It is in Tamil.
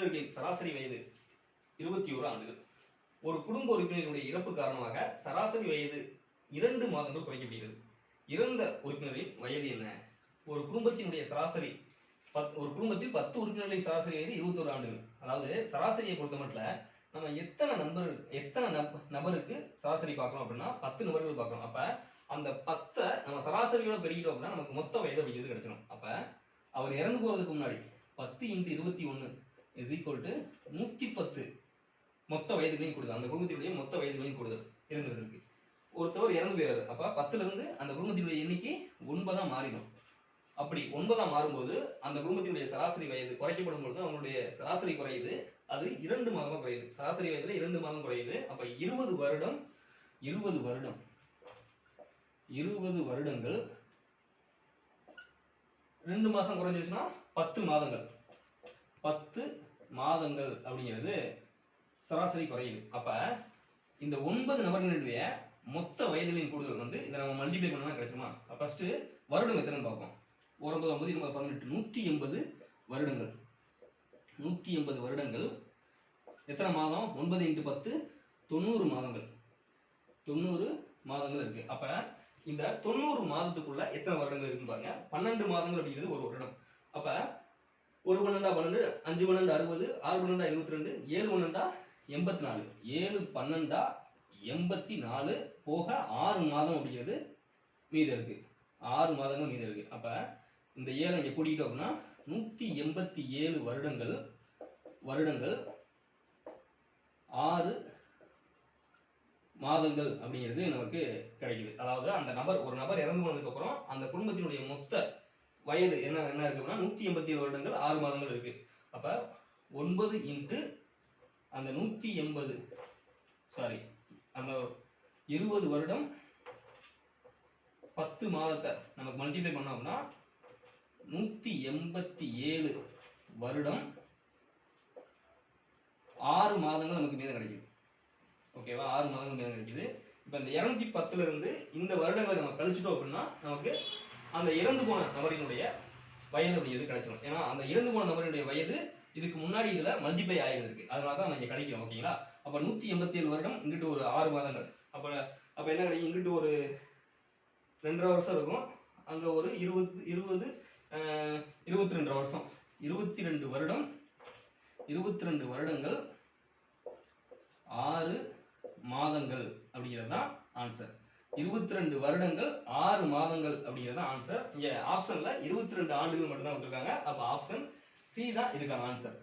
உறுப்பினர்களின் சராசரி வயது இருபத்தி ஓரு ஆண்டுகள். ஒரு குடும்ப உறுப்பினருடைய இறப்பு காரணமாக சராசரி வயது இரண்டு மாதங்கள் குறைக்கப்படுகிறது. இறந்த உறுப்பினரின் வயது என்ன? ஒரு குடும்பத்தினுடைய சராசரி பத் ஒரு குடும்பத்தில் பத்து உறுப்பினர்களின் சராசரி வயது இருபத்தோரு ஆண்டுகள். அதாவது சராசரியை பொறுத்த மட்டும் நம்ம எத்தனை நபர் எத்தனை நப் நபருக்கு சராசரி பார்க்கறோம் அப்படின்னா பத்து நபர்கள் பார்க்கறோம். அப்ப அந்த பத்தை நம்ம சராசரியோட பெருகிட்டோம் அப்படின்னா நமக்கு மொத்த வயது அப்படிங்கிறது கிடைச்சிடும் அப்ப அவர் இறந்து போறதுக்கு முன்னாடி பத்து இன்ட்டு இருபத்தி ஒன்று இஸ் ஈக்குவல் டு நூற்றி பத்து மொத்த வயதுகளையும் கொடுது. அந்த குடும்பத்தினுடைய மொத்த வயதுகளையும் கொடுதல் இருக்கு. ஒருத்தவர் இறந்து போயிறாரு. அப்ப பத்துல இருந்து அந்த குடும்பத்தினுடைய எண்ணிக்கை ஒன்பதாக மாறிடும். அப்படி ஒன்பதாக மாறும்போது அந்த குடும்பத்தினுடைய சராசரி வயது குறைக்கப்படும் பொழுது அவங்களுடைய சராசரி குறையுது. அது இரண்டு மாதமாக குறையுது. சராசரி வயதில் இரண்டு மாதம் குறையுது. அப்ப இருபது வருடம் இருபது வருடம் இருபது வருடங்கள். ரெண்டு மாதம் குறைஞ்சிருச்சுன்னா பத்து மாதங்கள். பத்து மாதங்கள் அப்படிங்கிறது சராசரி குறையுது. அப்ப இந்த ஒன்பது நபர்களுடைய மொத்த வயதுகளின் கூடுதல் வந்து இதை நம்ம மல்டிப்ளை பண்ணா கிடைச்சிருமா ஃபர்ஸ்ட் வருடம் எத்தனை பார்ப்போம். ஒரு ஒன்பது ஒன்பது இருபது பதினெட்டு நூற்றி எண்பது வருடங்கள். நூற்றி எண்பது வருடங்கள். எத்தனை மாதம்? ஒன்பது இன்ட்டு பத்து தொண்ணூறு மாதங்கள். தொண்ணூறு மாதங்கள் இருக்கு. அப்ப இந்த தொண்ணூறு மாதத்துக்குள்ள எத்தனை வருடங்கள் இருக்குன்னு பாருங்க. பன்னெண்டு மாதங்கள் அப்படிங்கிறது ஒரு வருடம். அப்ப ஒரு பன்னெண்டா பன்னெண்டு அஞ்சு பன்னெண்டு அறுபது ஆறு பன்னெண்டா எழுபத்தி ரெண்டு ஏழு பன்னெண்டா எண்பத்தி நாலு ஏழு பன்னெண்டா எண்பத்தி நாலு போக ஆறு மாதம் அப்படிங்கிறது மீதம் இருக்கு. ஆறு மாதங்கள் மீதம் இருக்கு. அப்ப இந்த ஏழை இங்கே கூட்டிக்கிட்டோம் அப்படின்னா நூத்தி எண்பத்தி ஏழு வருடங்கள் வருடங்கள் ஆறு மாதங்கள் அப்படிங்கிறது நமக்கு கிடைக்குது. அதாவது அந்த நபர் ஒரு நபர் இறந்து போனதுக்கு அப்புறம் அந்த குடும்பத்தினுடைய மொத்த வயது என்ன என்ன இருக்கு அப்படின்னா நூத்தி எண்பத்தி ஏழு வருடங்கள் ஆறு மாதங்கள் இருக்கு. அப்ப ஒன்பது இன்ட்டு அந்த நூத்தி எண்பது சாரி அந்த இருபது வருடம் பத்து மாதத்தை நமக்கு மல்டிப்ளை பண்ணோம்னா நூத்தி எண்பத்தி ஏழு வருடம் ஆறு மாதங்கள் நமக்கு மீதம் கிடைக்குது. ஓகேவா ஆறு மாதங்கள் மீதம் கிடைக்குது. இப்போ இந்த இரநூத்தி பத்துல இருந்து இந்த வருடங்களை நம்ம கழிச்சிட்டோம் அப்படின்னா நமக்கு அந்த இறந்து போன நபரினுடைய வயது அப்படிங்கிறது கிடைச்சிடும் ஏன்னா அந்த இறந்து போன நபரினுடைய வயது இதுக்கு முன்னாடி இதுல மல்டிப்ளை ஆகிருக்கு அதனால தான் இங்க கிடைக்கிறோம் ஓகேங்களா அப்ப நூத்தி எண்பத்தி ஏழு வருடம் இங்கிட்டு ஒரு ஆறு மாதங்கள். அப்ப அப்ப என்ன கிடைக்கும்? இங்கிட்டு ஒரு ரெண்டரை வருஷம் இருக்கும். அங்க ஒரு இருபது இருபது இருபத்தி ரெண்டு வருஷம். இருபத்தி ரெண்டு வருடம் இருபத்தி ரெண்டு வருடங்கள் ஆறு மாதங்கள் அப்படிங்கிறது தான் ஆன்சர் இருபத்தி ரெண்டு வருடங்கள் ஆறு மாதங்கள் அப்படிங்கிறது ஆன்சர் இங்க ஆப்ஷன்ல இருபத்தி ரெண்டு ஆண்டுகள் மட்டும் தான் கொடுத்துருக்காங்க. அப்ப ஆப்ஷன் சி தான் இதுக்கான ஆன்சர்